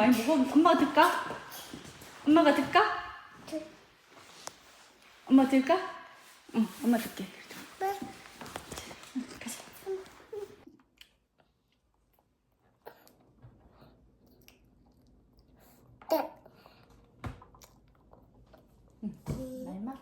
많이 무거운. 엄마가 들까? 엄마가 들까? 엄마 들까? 응, 엄마 들게. 응, 가자. 날마.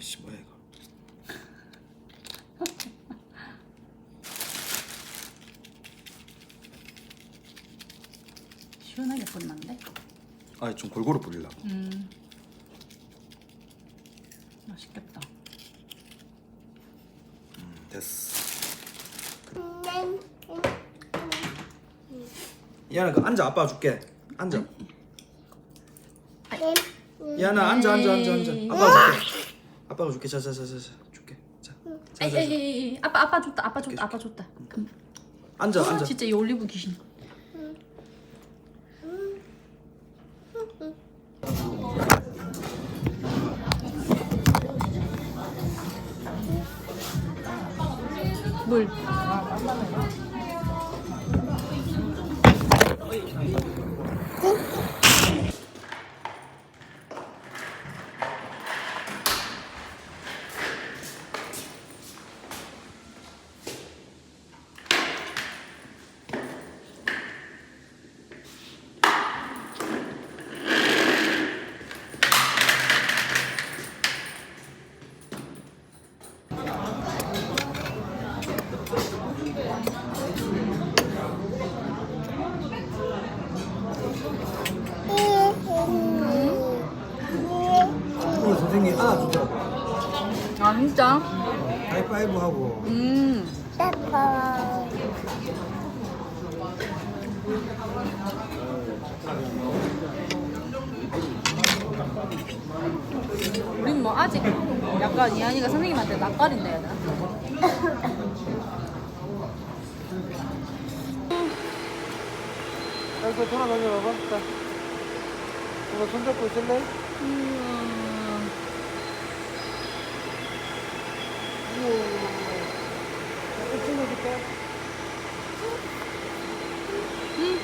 아이씨 뭐야 이거. 시원하게 끝난데? 아좀 골고루 뿌리려고. 음. 맛있겠다. 음, 됐어. 이하나 그 앉아 아빠 줄게. 앉아. 이하나 앉아 앉아 앉아 앉아. 아빠가 줄게 아빠가 줄게 자 자 자자 줄게 자 에이, 자자 에이, 에이, 에이. 아빠 아빠 줬다. 아빠 줬다. 아빠 줬다. 음. 앉아 아, 앉아 진짜 이 올리브 귀신. 물. 아 진짜? 하이파이브 하고 음. 우린 뭐 아직 약간 이한이가 선생님한테 낯가린다 해야 되나? 여기서 돌아다녀 봐봐 자 이거 손잡고 있을래? 음. 이 친구줄게 응.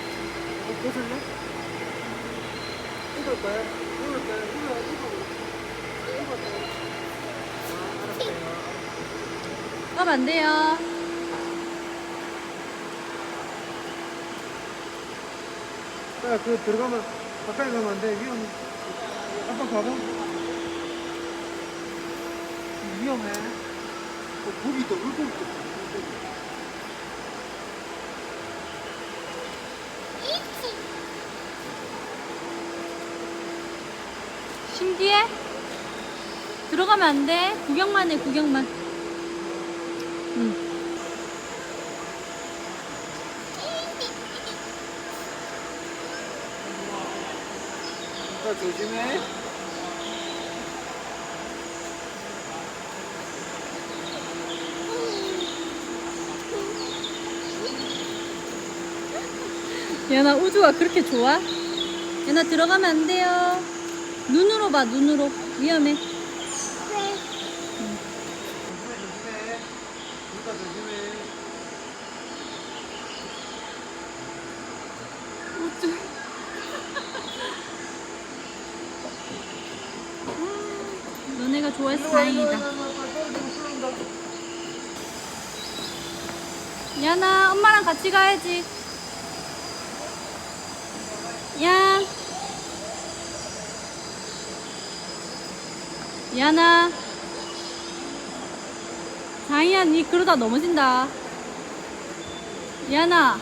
이거 벗을래? 입을 거야? 입을 거야? 입을 입을 입을 거야? 아 알았어요 가면 안 돼요. 야, 그 들어가면 가까이 가면 안 돼. 위험. 아빠 봐봐. 위험해. 어, 고기도 물고기도. 신기해? 들어가면 안 돼. 구경만 해, 구경만. 응. 조심해. 연아 우주가 그렇게 좋아? 연아 들어가면 안 돼요. 눈으로 봐 눈으로 위험해. 우주. 음, 너네가 좋아해서 다행이다. 야나 엄마랑 같이 가야지. 야. 야나. 장이야, 니 그러다 넘어진다. 야나.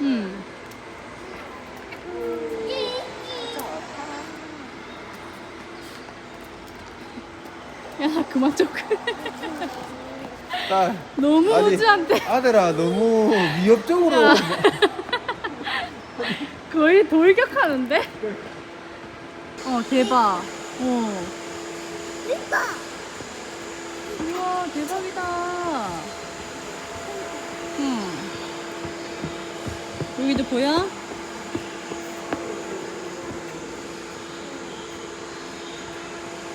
음. 야, 그만 좀. 딸 너무 아니, 우주한테 아들아 너무 위협적으로 야. 거의 돌격하는데? 어, 대박. 어. 우와, 대박이다. 응. 여기도 보여?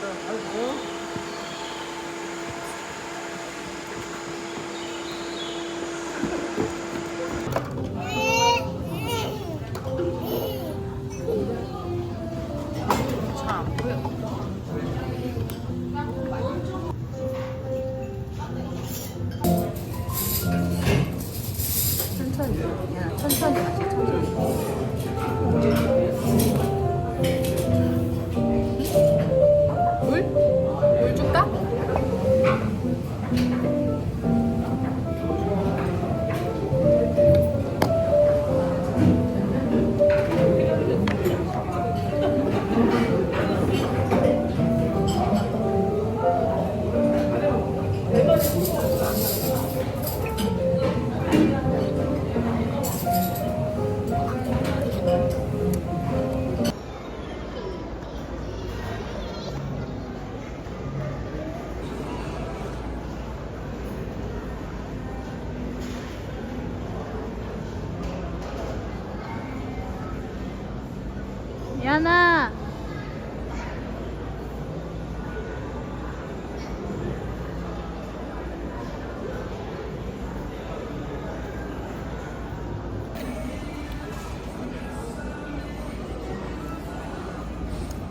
천 천천히 마셔, 천천히.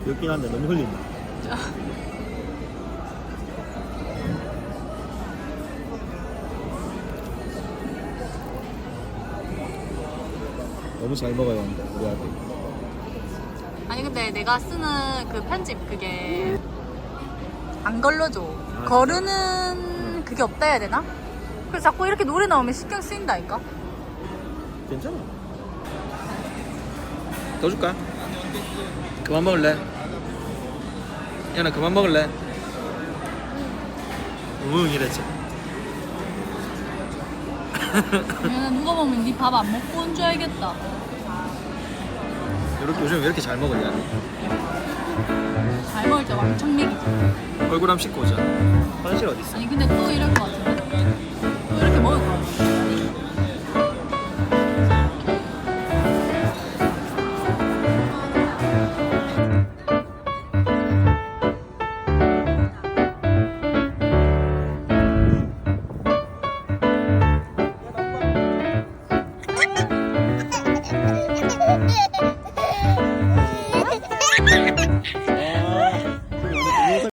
귀엽긴 한데 너무 흘린다. 너무 잘 먹어요, 우리 아들. 아니 근데 내가 쓰는 그 편집 그게 안 걸러줘. 진짜? 거르는 그게 없다 해야 되나? 그래서 자꾸 이렇게 노래 나오면 신경 쓰인다니까. 괜찮아. 더 줄까? 그만 먹을래? 야 나 그만 먹을래? 응 이랬지. 야, 누가 보면 네밥안 먹고 온 줄 알겠다. 이렇게 요즘 왜 이렇게 잘 먹으냐? 잘 먹을 때 왕창 먹이지. 얼굴 한번 씻고 오자. 화장실 어디 있어? 아니 근데 또 이럴 것 같은데.